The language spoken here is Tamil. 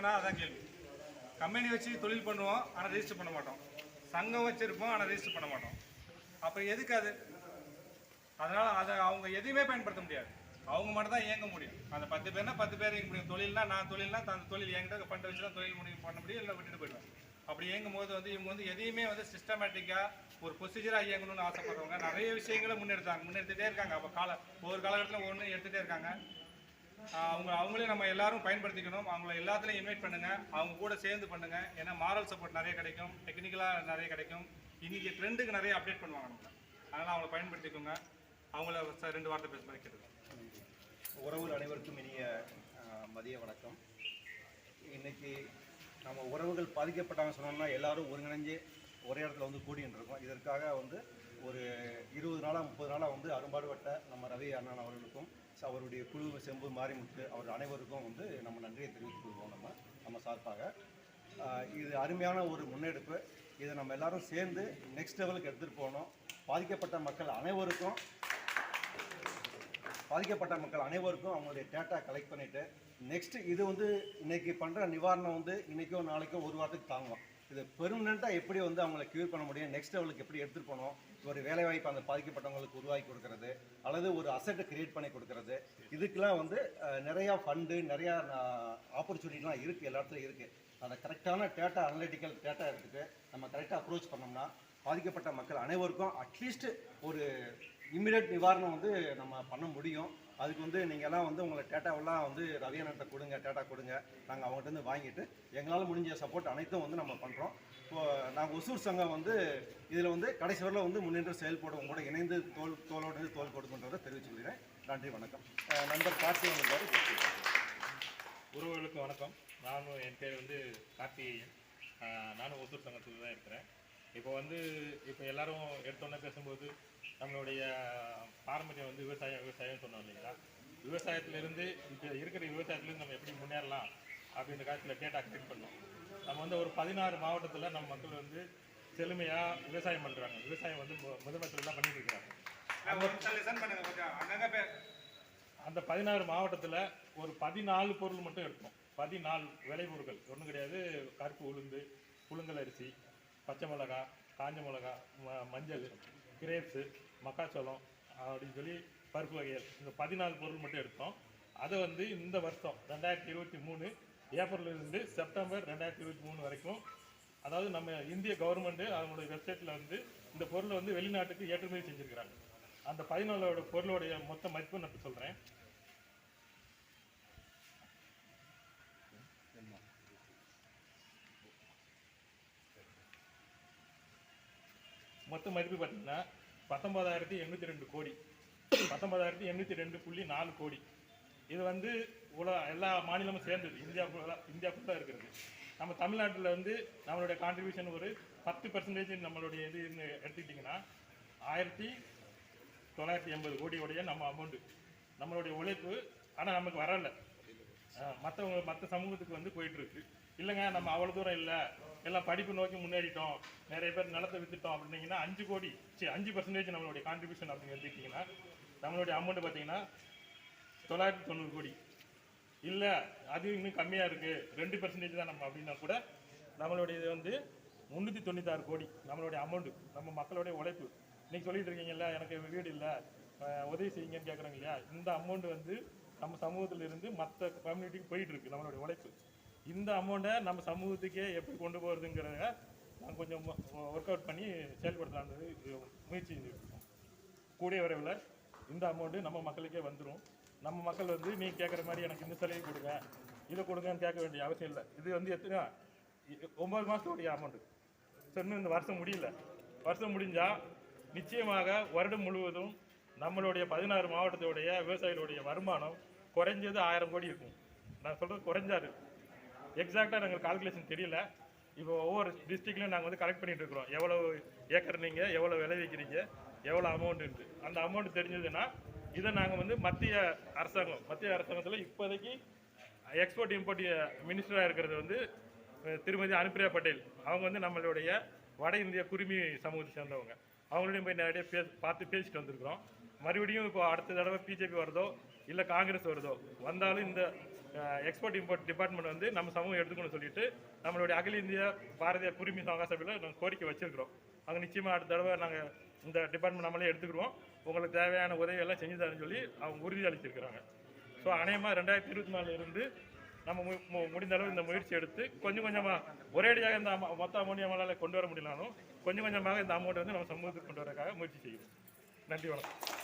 வேணாம் அதான் கேள்வி. கம்பெனி வச்சு தொழில் பண்ணுவோம் ஆனால் ரிஜிஸ்டர் பண்ண மாட்டோம். சங்கம் வச்சுருப்போம் ஆனால் ரிஜிஸ்டர் பண்ண மாட்டோம். அப்புறம் எதுக்கு அது? அதனால் அதை அவங்க எதையுமே பயன்படுத்த முடியாது. அவங்க மட்டும் தான் இயங்க முடியும். அந்த பத்து பேர்னா பத்து பேர் இயங்க முடியும். தொழில்னா நான் தொழில்னா அந்த தொழில் என்கிட்ட ஃபண்ட் வச்சு தான் தொழில் முடியும் பண்ண முடியும் இல்லை விட்டுட்டு போயிடுவேன். அப்படி இயங்கும் போது வந்து இவங்க வந்து எதையுமே வந்து சிஸ்டமேட்டிக்காக ஒரு ப்ரொசீஜராக இயங்கணும்னு ஆசைப்படுறவங்க நிறைய விஷயங்களை முன்னெடுத்தாங்க. முன்னெடுத்துகிட்டே இருக்காங்க. அப்போ கால ஒவ்வொரு காலகட்டத்தில் ஒன்று எடுத்துகிட்டே இருக்காங்க. அவங்க அவங்களே நம்ம எல்லாரும் பயன்படுத்திக்கணும். அவங்கள எல்லாத்துலையும் இன்வைட் பண்ணுங்கள் அவங்க கூட சேர்ந்து பண்ணுங்கள் ஏன்னா மாரல் சப்போர்ட் நிறைய கிடைக்கும். டெக்னிக்கலாக நிறைய கிடைக்கும். இன்றைக்கி ட்ரெண்டுக்கு நிறைய அப்டேட் பண்ணுவாங்க நம்ம அதனால் அவங்கள பயன்படுத்திக்கோங்க. அவங்கள ரெண்டு வார்த்தை பேச வைக்கிறது உறவுகள் அனைவருக்கும் இனிய மதிய வணக்கம். இன்றைக்கி நம்ம உறவுகள் பாதிக்கப்பட்டாங்க சொன்னோம்னா எல்லாரும் ஒருங்கிணைஞ்சு ஒரே இடத்துல வந்து கூடின்னு இருக்கோம். இதற்காக வந்து ஒரு இருபது நாளாக முப்பது நாளாக வந்து அரும்பாடுபட்ட நம்ம ரவி அண்ணன் அவர்களுக்கும் அவருடைய குழு செம்பு மாரிமுத்து அவர் அனைவருக்கும் வந்து நம்ம நன்றியை தெரிவித்துக் கொள்வோம் நம்ம நம்ம சார்பாக. இது அருமையான ஒரு முன்னெடுப்பு. இதை நம்ம எல்லாரும் சேர்ந்து நெக்ஸ்ட் லெவலுக்கு எடுத்துகிட்டு போகணும். பாதிக்கப்பட்ட மக்கள் அனைவருக்கும் பாதிக்கப்பட்ட மக்கள் அனைவருக்கும் அவங்களுடைய டேட்டா கலெக்ட் பண்ணிவிட்டு நெக்ஸ்ட் இது வந்து இன்றைக்கி பண்ணுற நிவாரணம் வந்து இன்றைக்கும் நாளைக்கோ ஒரு வாரத்துக்கு தாங்கும் இது பெர்மனெண்ட்டாக எப்படி வந்து அவங்கள க்யூர் பண்ண முடியும்? நெக்ஸ்ட் லெவலுக்கு எப்படி எடுத்துகிட்டு போகணும்? ஒரு வேலைவாய்ப்பு அந்த பாதிக்கப்பட்டவங்களுக்கு உருவாக்கி கொடுக்கறது அல்லது ஒரு அசட்டை கிரியேட் பண்ணி கொடுக்கறது. இதுக்கெலாம் வந்து நிறையா ஃபண்டு நிறையா ஆப்பர்ச்சுனிட்டிலாம் இருக்குது எல்லா இடத்துலையும் இருக்குது அந்த கரெக்டான டேட்டா அனலிட்டிக்கல் டேட்டா இருக்குது நம்ம கரெக்டாக அப்ரோச் பண்ணோம்னா பாதிக்கப்பட்ட மக்கள் அனைவருக்கும் அட்லீஸ்ட் ஒரு இம்மிடியட் நிவாரணம் வந்து நம்ம பண்ண முடியும். அதுக்கு வந்து நீங்கள்லாம் எல்லாம் வந்து உங்களை டேட்டாவெல்லாம் வந்து ரவியனத்தை கொடுங்க டேட்டா கொடுங்க. நாங்கள் அவங்ககிட்ட இருந்து வாங்கிட்டு எங்களால் முடிஞ்ச சப்போர்ட் அனைத்தும் வந்து நம்ம பண்ணுறோம் இப்போ நாங்கள் ஒசூர் சங்கம் வந்து இதில் வந்து கடைசி வரல வந்து முன்னின்று செயல்படுவோம் கூட இணைந்து தோல் தோலோடு தோல் கொடுக்குன்றதை தெரிவிச்சுக்கிறேன் நன்றி வணக்கம். நண்பர் கார்த்தி வந்திருந்தாரு உறவுகளுக்கு வணக்கம். நானும் என் பேர் வந்து கார்த்திகேயன். நானும் ஒசூர் சங்கத்தில் தான் இருக்கிறேன். இப்போ வந்து இப்போ எல்லாரும் எடுத்தோன்னே பேசும்போது நம்மளுடைய பாரம்பரியம் வந்து விவசாயம் விவசாயம்னு சொன்னோம் இல்லைங்களா? விவசாயத்திலிருந்து இப்போ இருக்கிற விவசாயத்துலேருந்து நம்ம எப்படி முன்னேறலாம் அப்படின்ற காலத்தில் டேட்டா கலெக்ட் பண்ணோம். நம்ம வந்து ஒரு பதினாறு மாவட்டத்தில் நம்ம மக்கள் வந்து செழுமையாக விவசாயம் பண்ணுறாங்க விவசாயம் வந்து முதலமைச்சர் தான் பண்ணிட்டு பேர் அந்த பதினாறு மாவட்டத்தில் ஒரு பதினாலு பொருள் மட்டும் எடுத்தோம். பதினாலு விளைபொருட்கள். ஒன்றும் கிடையாது. கருப்பு உளுந்து புழுங்கல் அரிசி பச்சை மிளகா காஞ்ச மிளகா ம மஞ்சள் கிரேப்ஸு மக்காச்சோளம் அப்படின்னு சொல்லி பருப்பு வகைகள். இந்த பதினாலு பொருள் மட்டும் எடுத்தோம். அதை வந்து இந்த வருஷம் ரெண்டாயிரத்தி இருபத்தி மூணு ஏப்ரல்லேருந்து செப்டம்பர் ரெண்டாயிரத்தி இருபத்தி மூணு வரைக்கும் அதாவது நம்ம இந்திய கவர்மெண்ட்டு அவங்களுடைய வெப்சைட்டில் வந்து இந்த பொருளை வந்து வெளிநாட்டுக்கு ஏற்றுமதி செஞ்சுருக்கிறாங்க. அந்த பதினாலோட பொருளோடைய மொத்த மதிப்பு நான் சொல்கிறேன் மொத்த மதிப்பு பார்த்தீங்கன்னா பத்தொன்பதாயிரத்தி எண்ணூற்றி ரெண்டு கோடி. பத்தொன்பதாயிரத்தி எண்ணூற்றி ரெண்டு புள்ளி நாலு கோடி. இது வந்து உலக எல்லா மாநிலமும் சேர்ந்தது. இந்தியா இந்தியாவுக்கு தான் இந்தியா இருக்கிறது. நம்ம தமிழ்நாட்டில் வந்து நம்மளுடைய கான்ட்ரிபியூஷன் ஒரு பத்து பர்சன்டேஜ் நம்மளுடைய இது எடுத்துக்கிட்டிங்கன்னா ஆயிரத்தி தொள்ளாயிரத்தி எண்பது கோடியோடைய நம்ம அமௌண்ட்டு நம்மளுடைய உழைப்பு ஆனால் நமக்கு வரலை. மற்றவங்க மற்ற சமூகத்துக்கு வந்து போயிட்டுருக்கு இல்லைங்க நம்ம அவ்வளோ தூரம் இல்லை. எல்லாம் படிப்பு நோக்கி முன்னேறிட்டோம். நிறைய பேர் நிலத்தை வித்துட்டோம் அப்படின்னீங்கன்னா அஞ்சு கோடி சரி அஞ்சு பர்சன்டேஜ் நம்மளுடைய கான்ட்ரிபியூஷன் அப்படின்னு எடுத்துக்கிட்டிங்கன்னா நம்மளுடைய அமௌண்ட்டு பார்த்தீங்கன்னா தொள்ளாயிரத்தி தொண்ணூறு கோடி. இல்லை அது இன்னும் கம்மியாக இருக்குது ரெண்டு பர்சன்டேஜ் தான் நம்ம அப்படின்னா கூட நம்மளுடைய இது வந்து முந்நூற்றி தொண்ணூத்தாறு கோடி நம்மளுடைய அமௌண்ட்டு நம்ம மக்களுடைய உழைப்பு. நீங்கள் சொல்லிட்டு இருக்கீங்கல்ல எனக்கு வீடு இல்லை உதவி செய்யுங்கன்னு கேட்குறாங்க இல்லையா? இந்த அமௌண்ட் வந்து நம்ம சமூகத்தில் இருந்து மற்ற கம்யூனிட்டிக்கு போயிட்டு இருக்கு நம்மளுடைய உழைப்பு. இந்த அமௌண்ட்டை நம்ம சமூகத்துக்கே எப்படி கொண்டு போகிறதுங்கிறத நான் கொஞ்சம் ஒர்க் அவுட் பண்ணி செயல்படுத்தலான்றது முயற்சி செஞ்சுருக்கோம் கூடிய விரைவில் இந்த அமௌண்ட்டு நம்ம மக்களுக்கே வந்துடும் நம்ம மக்கள் வந்து நீ கேட்குற மாதிரி எனக்கு இந்த சலுகை கொடுங்க. இதை கொடுங்கன்னு கேட்க வேண்டிய அவசியம் இல்லை. இது வந்து எத்தனை ஒம்பது மாதத்துடைய அமௌண்ட்டு ஸோ இன்னும் இந்த வருஷம் முடியல. வருஷம் முடிஞ்சால் நிச்சயமாக வருடம் முழுவதும் நம்மளுடைய பதினாறு மாவட்டத்துடைய விவசாயிகளுடைய வருமானம் குறைஞ்சது ஆயிரம் கோடி இருக்கும். நான் சொல்கிறது குறைஞ்சாரு. எக்ஸாக்டாக நாங்கள் கால்குலேஷன் தெரியல. இப்போ ஒவ்வொரு டிஸ்ட்ரிக்ட்லையும் நாங்கள் வந்து கலெக்ட் பண்ணிகிட்டு இருக்கிறோம். எவ்வளோ ஏக்கர் நீங்கள் எவ்வளோ விளைவிக்கிறீங்க எவ்வளோ அமௌண்ட்டு அந்த அமௌண்ட் தெரிஞ்சதுன்னா இதை நாங்கள் வந்து மத்திய அரசாங்கம் மத்திய அரசாங்கத்தில் இப்போதைக்கு எக்ஸ்போர்ட் இம்போர்ட் மினிஸ்டராக இருக்கிறது வந்து திருமதி அனுப்பிரியா பட்டேல். அவங்க வந்து நம்மளுடைய வட இந்திய குருமி சமூகத்தை சேர்ந்தவங்க. அவங்களையும் போய் நேரடியாக பே பார்த்து பேசிட்டு வந்திருக்கிறோம். மறுபடியும் இப்போ அடுத்த தடவை பிஜேபி வருதோ இல்லை காங்கிரஸ் வருதோ வந்தாலும் இந்த எக்ஸ்போர்ட் இம்போர்ட் டிபார்ட்மெண்ட் வந்து நம்ம சமூகம் எடுத்துக்கணும்னு சொல்லிட்டு நம்மளுடைய அகில இந்திய பாரதிய குடிமை சங்க சபையில் நாங்கள் கோரிக்கை வச்சிருக்கிறோம். அங்கே நிச்சயமாக அடுத்த தடவை நாங்கள் இந்த டிபார்ட்மெண்ட் நம்மளே எடுத்துக்கிறோம் உங்களுக்கு தேவையான உதவி எல்லாம் செஞ்சு தரேன்னு சொல்லி அவங்க உறுதி அளிச்சிருக்கிறாங்க. ஸோ அநேகமாக ரெண்டாயிரத்தி இருபத்தி நாலுலேருந்து நம்ம மு- முடிந்த அளவு இந்த முயற்சி எடுத்து கொஞ்சம் கொஞ்சமாக ஒரேடியாக இந்த அமௌ- மொத்த அமௌண்ட் நம்மளால் கொண்டு வர முடியலாலும் கொஞ்சம் கொஞ்சமாக இந்த அமௌண்ட் வந்து நம்ம சமூகத்துக்கு கொண்டு வரக்காக முயற்சி செய்கிறோம். நன்றி வணக்கம்.